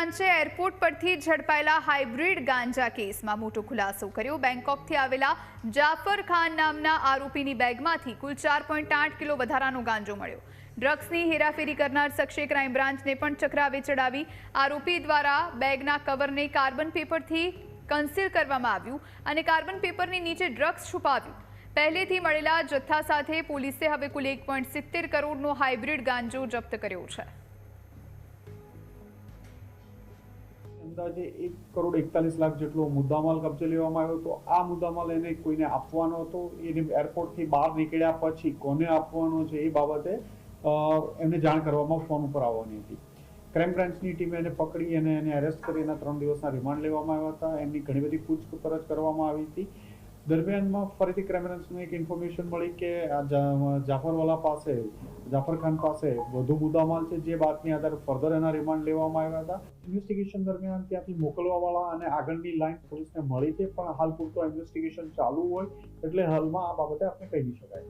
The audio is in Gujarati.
બ્રાન્ચે એરપોર્ટ પરથી ઝડપાયેલા હાઇબ્રિડ ગાંજા કેસમાં મોટો ખુલાસો કર્યો. બેંકોકથી આવેલા જાફર ખાન નામના આરોપીની બેગમાંથી કુલ ચાર કિલો વધારાનો ગાંજો મળ્યો. ડ્રગ્સની હેરાફેરી કરનાર શખ્સે ક્રાઇમ બ્રાન્ચને પણ ચક્રાવે ચડાવી. આરોપી દ્વારા બેગના કવરને કાર્બન પેપરથી કન્સીલ કરવામાં આવ્યું અને કાર્બન પેપરની નીચે ડ્રગ્સ છુપાવ્યું. પહેલેથી મળેલા જથ્થા સાથે પોલીસે હવે કુલ એક કરોડનો હાઇબ્રિડ ગાંજો જપ્ત કર્યો છે. અંદાજે એક કરોડ એકતાલીસ લાખ જેટલો મુદ્દામાલ કબજે લેવામાં આવ્યો હતો. આ મુદ્દામાલ એને કોઈને આપવાનો હતો. એને એરપોર્ટથી બહાર નીકળ્યા પછી કોને આપવાનો છે એ બાબતે એમને જાણ કરવામાં ફોન ઉપર આવવાની હતી. ક્રાઇમ બ્રાન્ચની ટીમે એને પકડી અને એને એરેસ્ટ કરી એના ત્રણ દિવસના રિમાન્ડ લેવામાં આવ્યા હતા. એમની ઘણી બધી પૂછપરછ કરવામાં આવી હતી. દરમિયાનમાં ફરીથી ક્રિમિનલ્સને એક ઇન્ફોર્મેશન મળી કે જાફરવાલા પાસે, જાફરખાન પાસે વધુ મુદ્દામાલ છે જે બાતમી આધારે ફર્ધર એના રિમાન્ડ લેવામાં આવ્યા હતા. ઇન્વેસ્ટિગેશન દરમિયાન ત્યાંથી મોકલવાવાળા અને આગળની લાઈન પોલીસને મળી છે, પણ હાલ પૂરતો ઇન્વેસ્ટિગેશન ચાલુ હોય એટલે હાલમાં આ બાબતે આપણે કહી શકાય.